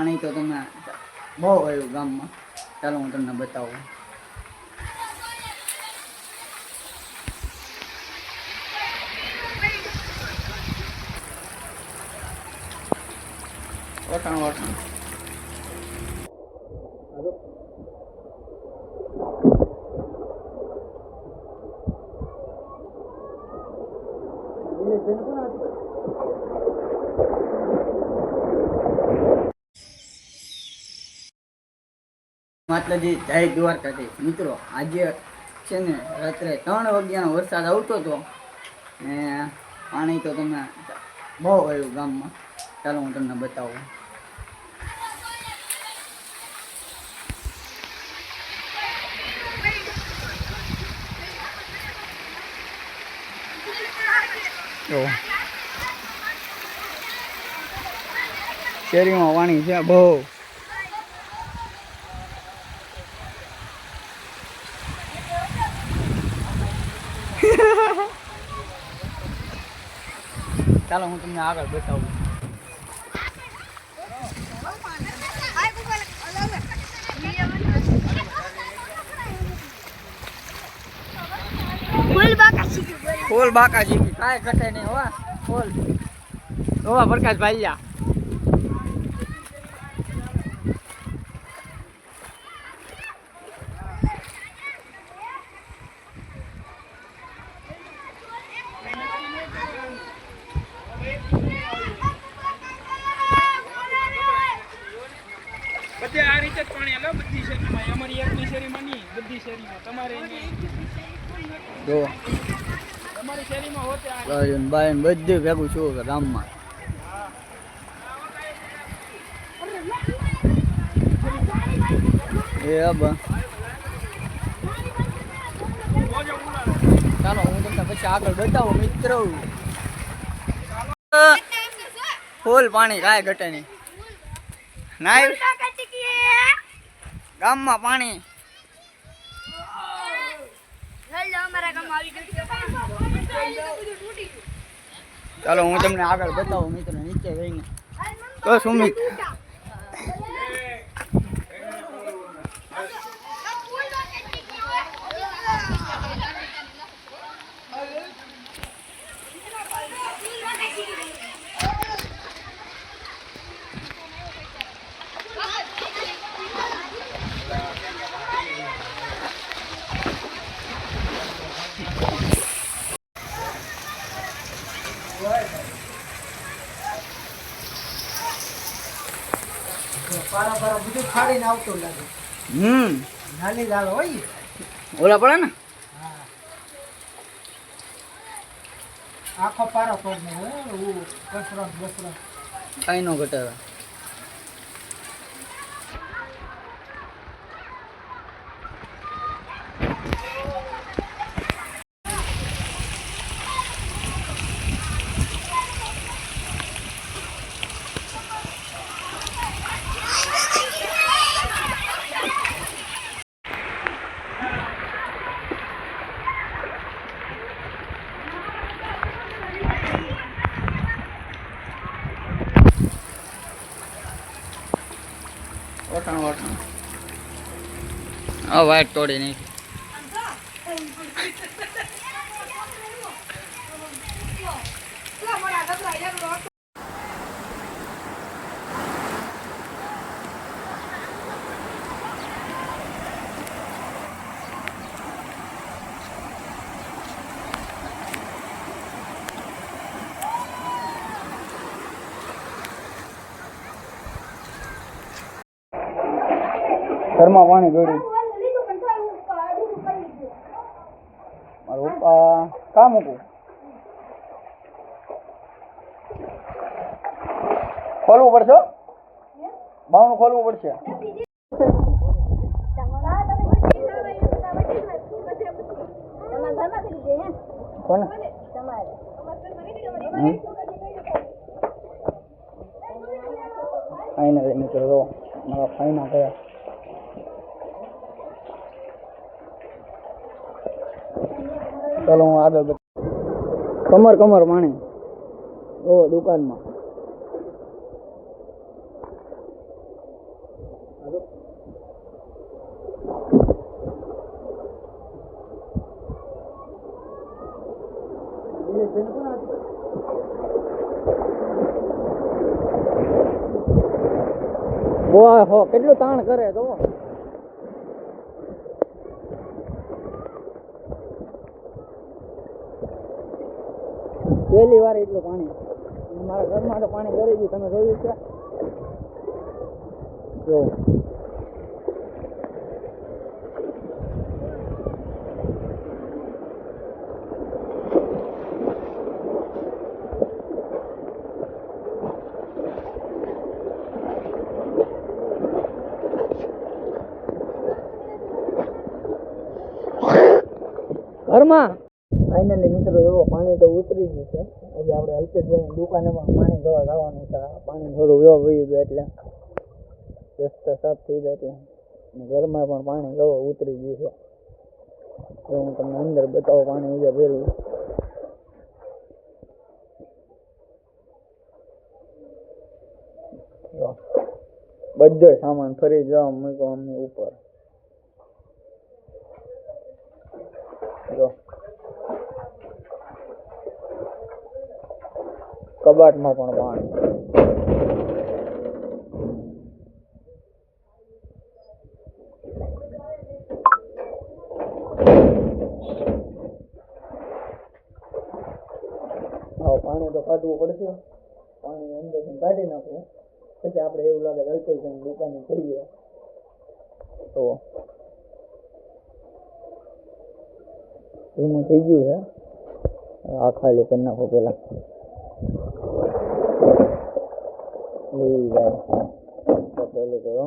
પાણી તો તમે બહુ આવ્યું ગામમાં ચાલો હું તમને બતાવું વટાણ વટાણ માતાજી જય દ્વારકાથી મિત્રો, આજે છે ને રાત્રે ત્રણ વાગ્યાનો વરસાદ આવતો હતો ને પાણી તો તમે બહુ આવ્યું ગામમાં. ચાલો હું તમને બતાવું. શેરીમાં પાણી છે બહુ. ચાલો હું તમને આગળ બતાવું. ફૂલ બાકા શીખી કાંઈ ઘટે નહીં હોવા ફૂલ. હોવા પ્રકાશ ભાઈયા બધે આ રીતે જ પાણી હાલે બધી શેરીમાં અમારી એકની શેરીમાં નહીં બધી શેરીમાં તમારે અહીંયા જો તમારી શેરીમાં હોતે આ બાયન બાયન બધું ભેગું છું કે ગામમાં. એ અબ ચાલો હું તમને પછી આગળ બતાવું મિત્રો. ફૂલ પાણી કાંઈ ઘટે નહીં. નાય. ગામમાં પાણી ચાલો હું તમને આગળ બતાવું મિત્રો નીચે જઈને. તો સુમિત પારા પારા બધું ફાડીને આવતું લાગે. હમ. નાની દાળ હોય. ઓલા પડે ને? આખો પારો પડ કસરત બસરત. કાંઈ નો ઘટે ઓટણ વટાણ આ વાઈટ તોડી નાખી. ઘરમાં પાણી ગળ્યું મારું કામ મૂકું? ખોલવું પડશે હો? બાવણું ખોલવું પડશે. લઈને નીકળો જો મારા ફાઈના ગયા. ચાલો હું આગળ કમર કમર પાણી ઓ દુકાનમાં. હો કેટલું તાણ કરે તો. પહેલી વાર એટલું પાણી. મારા ઘરમાં તો પાણી કરી ગયું. તમે જોયું છે? જો. ઘરમાં ફાઇનલી મિત્રો એવો પાણી તો ઉતરી ગયું છે. આજે આપણે અલ્પેશભાઈની દુકાને પણ ધોવા જવાનું છે. પાણી થોડું વ્યવ વહી ગયું એટલે રસ્તા સાફ થઈ જાય એટલે. ઘરમાં પણ પાણી ગવો ઉતરી ગયું છે. તો હું તમને અંદર બતાવો પાણી ઉજા ભેરું. બધો સામાન ફરી જવા મૂક્યો અમને ઉપર. જો. કબાટમાં પણ પાણી પાણી તો કાઢવું પડશે. પાણી અંદર કાઢી નાખવું. પછી આપણે એવું લાગે અલ્પેશભાઈની દુકાને કરીએ તો ધીમું થઈ ગયું છે. આ ખાલી કરી નાખો પેલા લઈ જાય તો પેલું કરો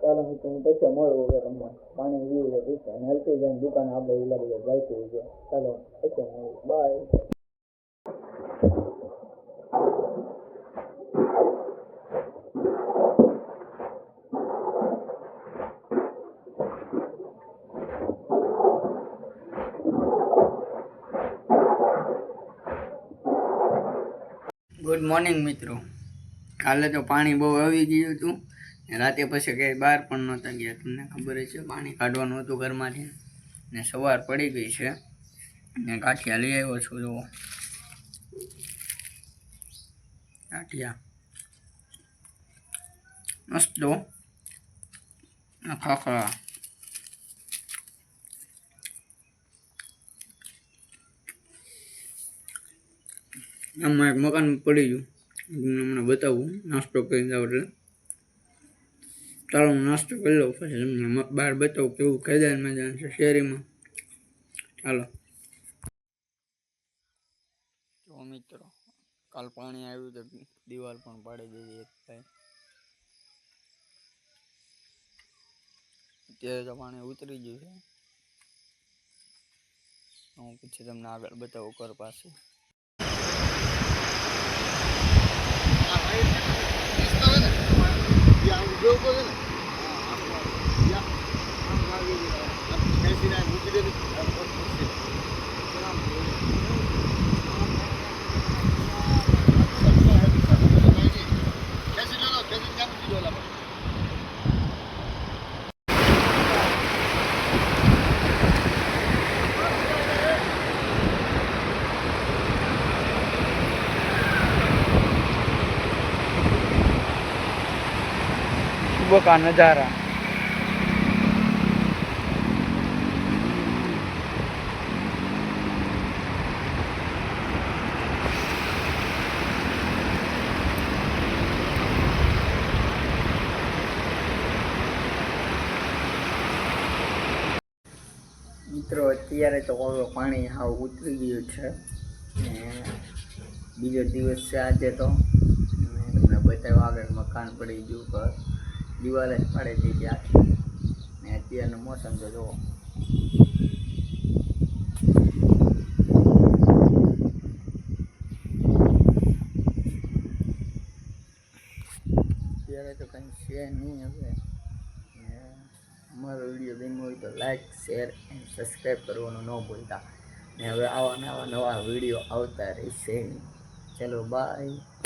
ચાલો મિત્રો હું પછી મળું હવે તમને પાણી પીવું છે અને હલતી જઈને દુકાને આપણે એવું લાગે જાય છે ચાલો પછી મળું બાય મોર્નિંગ મિત્રો. કાલે તો પાણી બહુ આવી ગયું હતું. રાતે પછી ક્યાંય બહાર પણ નહોતા ગયા. તમને ખબર છે, પાણી કાઢવાનું હતું ઘરમાંથી. ને સવાર પડી ગઈ છે. ને કાઠિયા લઈ આવ્યો છું, જુઓ. કાઠિયા મસ્તો. ખાખરા. આમાં એક મકાન પડી ગયું. હમણાં બતાવું, નાસ્તો કરી જાવ એટલે. ચાલો હું નાસ્તો કરી લઉં પછી તમને બહાર બતાવું કેવું કેદાર મેદાન છે શેરીમાં. ચાલો. જો મિત્રો, કાલ પાણી આવ્યું તો દિવાલ પણ પાડી દીધી એક ભાઈ અત્યારે તો પાણી ઉતરી ગયું છે. હું પછી તમને આગળ બતાવું ઘર પાસે. મૂકી દે सुबह का नज़ारा મિત્રો અત્યારે તો હવે પાણી હાવ ઉતરી ગયું છે ને બીજો દિવસ છે આજે તો મેં તમને બતાવ્યું આગળ મકાન પડી ગયું ઘર દિવાલ જ પાડી દીધી આખી ને અત્યારનું મોસમ તો જુઓ. અત્યારે તો કંઈ છે નહીં હવે. અમારો વીડિયો ગમ્યો હોય તો લાઈક શેર એન્ડ સબસ્ક્રાઈબ કરવાનું ન ભૂલતા. ને હવે આવા નવા નવા વીડિયો આવતા રહેશે. ચલો બાય